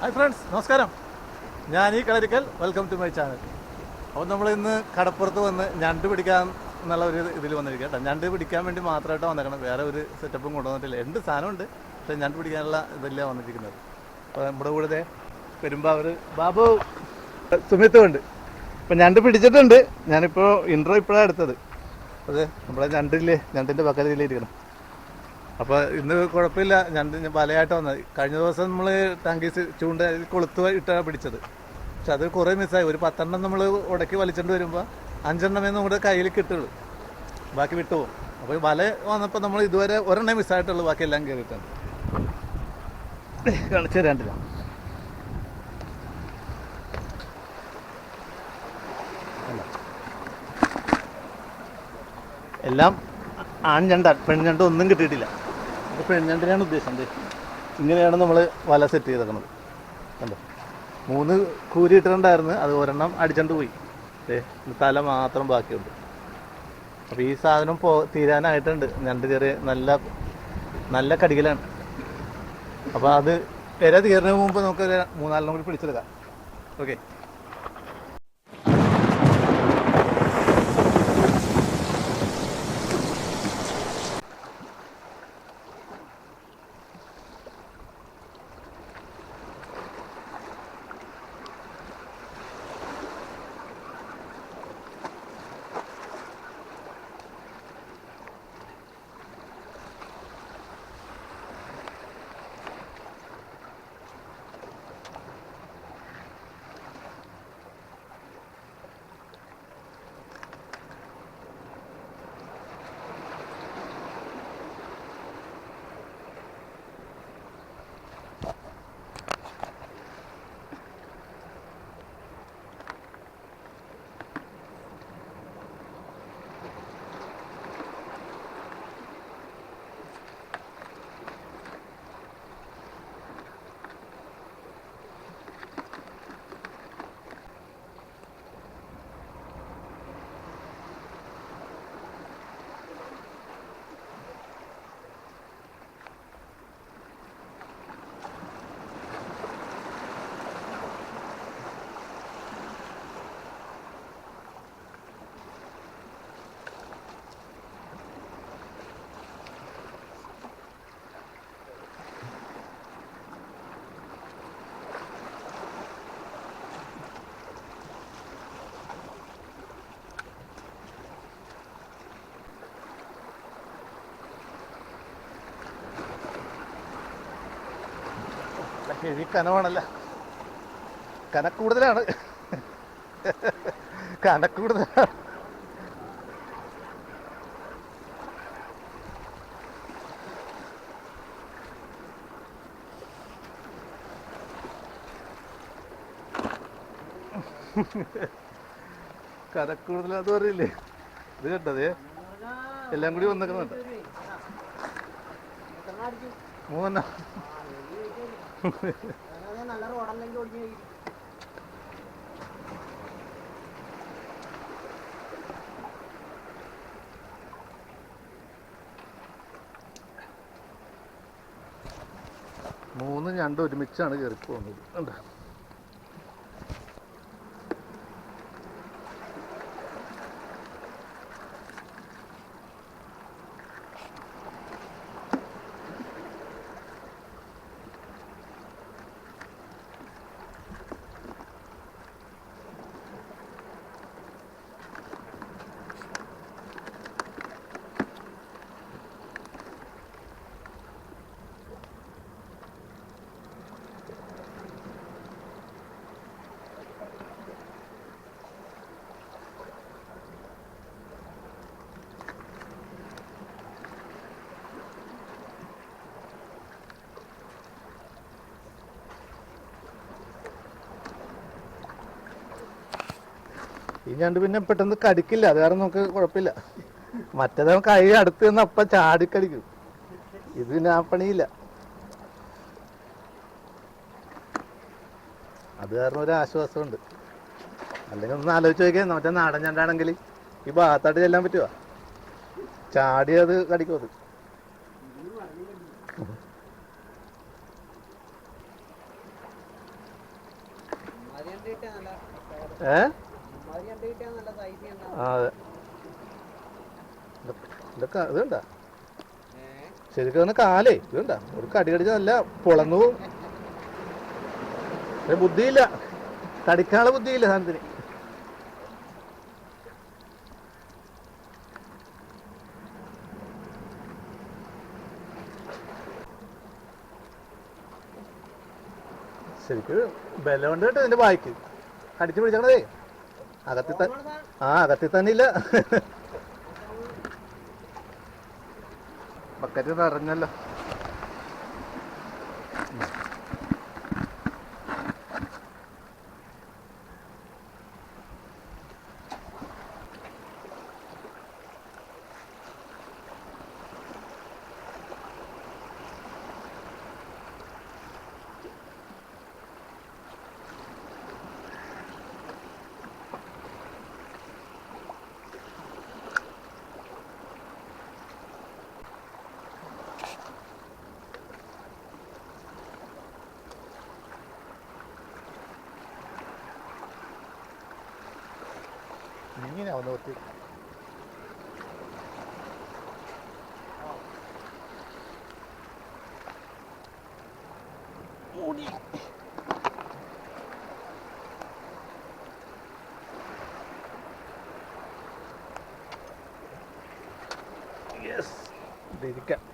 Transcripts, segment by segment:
Hi friends നമസ്കാരം. ഞാൻ ഈ Kalarikkal welcome to my channel അപ്പോൾ നമ്മൾ ഇന്ന് കടപ്പുറത്ത് വന്ന് ഞണ്ട് പിടിക്കാൻ എന്നുള്ള ഒരു ഇതിൽ വന്നിരിക്കുക കേട്ടോ. ഞണ്ട് പിടിക്കാൻ വേണ്ടി മാത്രമായിട്ട് വന്നേക്കണം വേറെ ഒരു സെറ്റപ്പും കൊണ്ടുവന്നിട്ടില്ല. എന്ത് സാധനമുണ്ട് പക്ഷേ ഞണ്ട് പിടിക്കാനുള്ള ഇതല്ല വന്നിരിക്കുന്നത്. അപ്പോൾ നമ്മുടെ കൂടെ അവർ ബാബു സുമിത്തും ഉണ്ട് ഇപ്പം ഞണ്ട് പിടിച്ചിട്ടുണ്ട്. ഞാനിപ്പോൾ ഇൻട്രോ ഇപ്പോഴാണ് എടുത്തത്. അതെ നമ്മളെ ഞണ്ടില്ലേ ഞണ്ടിന്റെ പക്കത്തിലിരിക്കണം അപ്പോൾ ഇന്ന് കുഴപ്പമില്ല. ഞാൻ വലയായിട്ട് വന്നത്. കഴിഞ്ഞ ദിവസം നമ്മൾ ടങ്കീസ് ചൂണ്ട കൊളുത്ത് ഇട്ടാണ് പിടിച്ചത്. പക്ഷെ അത് കുറേ മിസ്സായി. ഒരു പത്തെണ്ണം നമ്മൾ ഉടക്കി വലിച്ചുകൊണ്ട് വരുമ്പോൾ അഞ്ചെണ്ണമേ നമ്മുടെ കയ്യിൽ കിട്ടുള്ളൂ. ബാക്കി വിട്ടുപോകും അപ്പോൾ വല വന്നപ്പോൾ നമ്മൾ ഇതുവരെ ഒരെണ്ണം മിസ്സായിട്ടുള്ളൂ. ബാക്കി എല്ലാം കയറിയിട്ടുണ്ട് കളിച്ചു തരാണ്ടില്ല. എല്ലാം ആൺഞണ്ട പെൺഞണ്ട് ഒന്നും കിട്ടിയിട്ടില്ല. പെൺഞണ്ടിനാണ് ഉദ്ദേശം. ഇങ്ങനെയാണ് നമ്മൾ വല സെറ്റ് ചെയ്തേക്കുന്നത് കണ്ടോ? മൂന്ന് കൂരി ഇട്ടിട്ടുണ്ടായിരുന്നു അത് ഒരെണ്ണം അടിച്ചോണ്ട് പോയി. തല മാത്രം ബാക്കിയുണ്ട്. അപ്പോൾ ഈ സാധനം പോ തീരാനായിട്ടുണ്ട്. രണ്ട് ചെറിയ നല്ല നല്ല കടികലാണ്. അപ്പോൾ അത് വരെ തീരുന്നതിന് മുമ്പ് നമുക്ക് മൂന്നാലെണ്ണം കൂടി പിടിച്ചെടുക്കാം. ഓക്കെ. ഹെവി കനമാണല്ല കനക്കൂടുതലാണ്. കനക്കൂടുതലാണ്. കനക്കൂടുതലാന്ന് പറയില്ലേ? ഇത് കണ്ടത് എല്ലാം കൂടി വന്നേക്കുന്നുണ്ട് മൂന്നെണ്ണം. നല്ല ഞണ്ട് ഒരുമിച്ചാണ് കയറി കണ്ടോ? ഈ ഞണ്ട് പിന്നെ പെട്ടെന്ന് കടിക്കില്ല. അത് കാരണം നമുക്ക് കുഴപ്പമില്ല. മറ്റേത് കൈ അടുത്ത് നിന്ന് അപ്പം ചാടിക്കടിക്കും ഇത് പിന്നെ ആ പണിയില്ല. അത് കാരണം ഒരു ആശ്വാസമുണ്ട്. അല്ലെങ്കിൽ ഒന്ന് ആലോചിച്ച് നോക്കിയാൽ മറ്റേ നാടൻ ഞണ്ടാണെങ്കിൽ ഈ ഭാഗത്തായിട്ട് ചെല്ലാൻ പറ്റുമോ ചാടി അത് കടിക്കും അത്. കിട്ടിയാ ഇതൊക്കെ- ഇതുണ്ട? ശരിക്കും പറഞ്ഞ കാലേ ഇതുണ്ട? ഒരു കടി കടിച്ച നല്ല പൊളന്നു ബുദ്ധിയില്ല. കടിക്കാനുള്ള ബുദ്ധിയില്ല സാധനത്തിന്. ശരിക്കും ബലം കൊണ്ട് കേട്ടോ ഇതിന്റെ വായിക്ക്. കടിച്ചു പിടിച്ചണതേ അകത്തി ആ അകത്തി തന്നെ ഇല്ല ബക്കറ്റ് നിറഞ്ഞല്ലോ ഇങ്ങനെ ഒന്ന് ഒത്തി യെസ് ഇതിരിക്കാം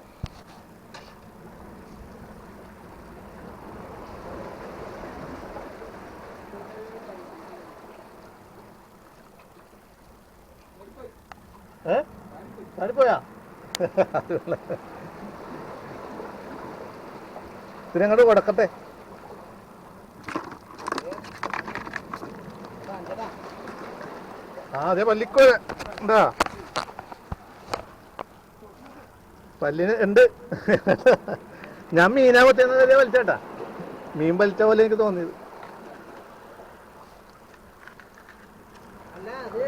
പോയാ പിന്നെ അങ്ങോട്ട് കൊടുക്കട്ടെ. ആ അതെ പല്ലിക്കോ എന്താ? പല്ലിന് ഉണ്ട്. ഞാൻ മീനാ കൊത്തിയെന്നത് വലിച്ചേട്ടാ. മീൻ വലിച്ച പോലെ എനിക്ക് തോന്നിയത്. അല്ല അത്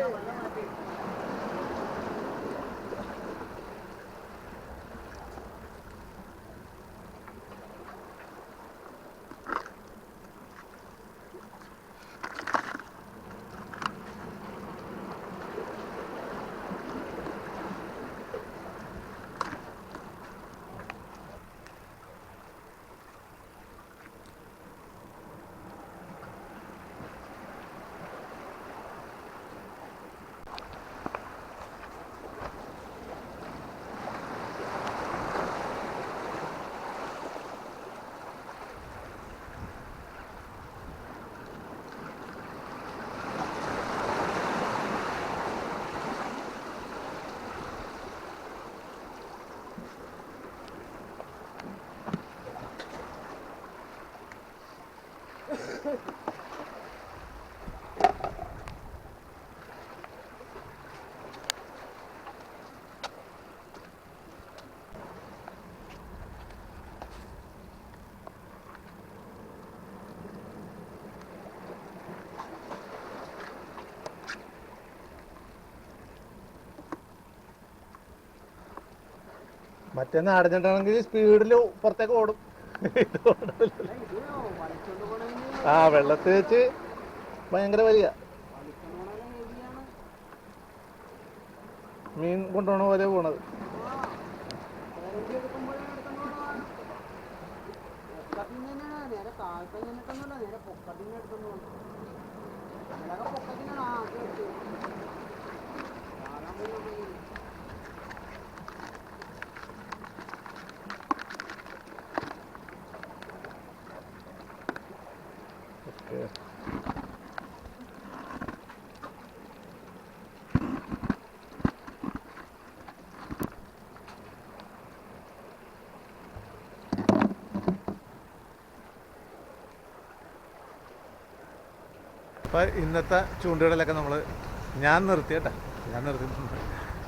മറ്റേ നാടഞ്ഞിട്ടാണെങ്കിൽ സ്പീഡിൽ പുറത്തേക്ക് ഓടും. ആ വെള്ളത്തിൽ വെച്ച് ഭയങ്കര വലിയ. മീൻ കൊണ്ടുപോണ പോലെ പോണത്. വേറെ എടുക്കുമ്പോഴേ അപ്പം ഇന്നത്തെ ചൂണ്ടുകളിലൊക്കെ നമ്മൾ ഞാൻ നിർത്തി കേട്ടോ. ഞാൻ നിർത്തി.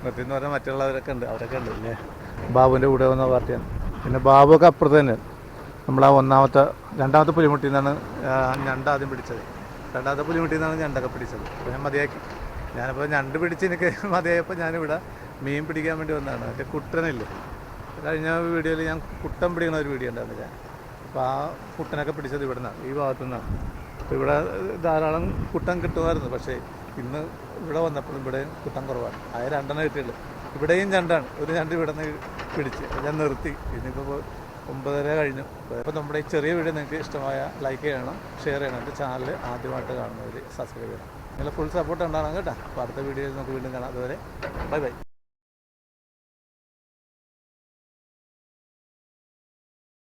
നിർത്തി എന്ന് പറഞ്ഞാൽ മറ്റുള്ളവരൊക്കെ ഉണ്ട്. അവരൊക്കെ ഉണ്ട്. പിന്നെ ബാബുവിന്റെ കൂടെ വന്ന പാർട്ടിയാണ് പിന്നെ ബാബുവൊക്കെ അപ്പുറത്ത് തന്നെ. നമ്മൾ ആ ഒന്നാമത്തെ രണ്ടാമത്തെ പുലിമുട്ടിൽ നിന്നാണ് ഞണ്ടാദ്യം പിടിച്ചത്. രണ്ടാമത്തെ പുലിമുട്ടിൽ നിന്നാണ് ഞണ്ടൊക്കെ പിടിച്ചത്. അപ്പോൾ ഞാൻ മതിയാക്കി. ഞാനിപ്പോൾ ഞണ്ട് പിടിച്ച് എനിക്ക് മതിയായപ്പോൾ ഞാനിവിടെ മീൻ പിടിക്കാൻ വേണ്ടി വന്നതാണ്. മറ്റേ കുട്ടനില്ലേ? കഴിഞ്ഞ വീഡിയോയിൽ ഞാൻ കുട്ടൻ പിടിക്കുന്ന ഒരു വീഡിയോ ഉണ്ടായിരുന്നു ഞാൻ. അപ്പോൾ ആ കുട്ടനൊക്കെ പിടിച്ചത് ഇവിടെ നിന്നാണ് ഈ ഭാഗത്തു നിന്നാണ് അപ്പോൾ ഇവിടെ ധാരാളം കുട്ടം കിട്ടുമായിരുന്നു. പക്ഷേ ഇന്ന് ഇവിടെ വന്നപ്പോൾ ഇവിടെ കുട്ടം കുറവാണ്. ആയ രണ്ടെണ്ണം കിട്ടിയുള്ളൂ. ഇവിടെയും ഞണ്ടാണ് ഒരു ഞണ്ട് ഇവിടെ നിന്ന് പിടിച്ച്. ഞാൻ നിർത്തി. ഇനിയിപ്പോൾ ഒമ്പതര കഴിഞ്ഞു. അപ്പോൾ നമ്മുടെ ഈ ചെറിയ വീഡിയോ നിങ്ങൾക്ക് ഇഷ്ടമായ ലൈക്ക് ചെയ്യണം ഷെയർ ചെയ്യണം. എന്റെ ചാനൽ ആദ്യമായിട്ട് കാണുന്നവർ സബ്സ്ക്രൈബ് ചെയ്യണം. നിങ്ങളെ ഫുൾ സപ്പോർട്ട് ഉണ്ടാകണം കേട്ടോ. അപ്പോൾ അടുത്ത വീഡിയോയിൽ നമുക്ക് വീണ്ടും കാണാം. അതുവരെ ബൈ ബൈ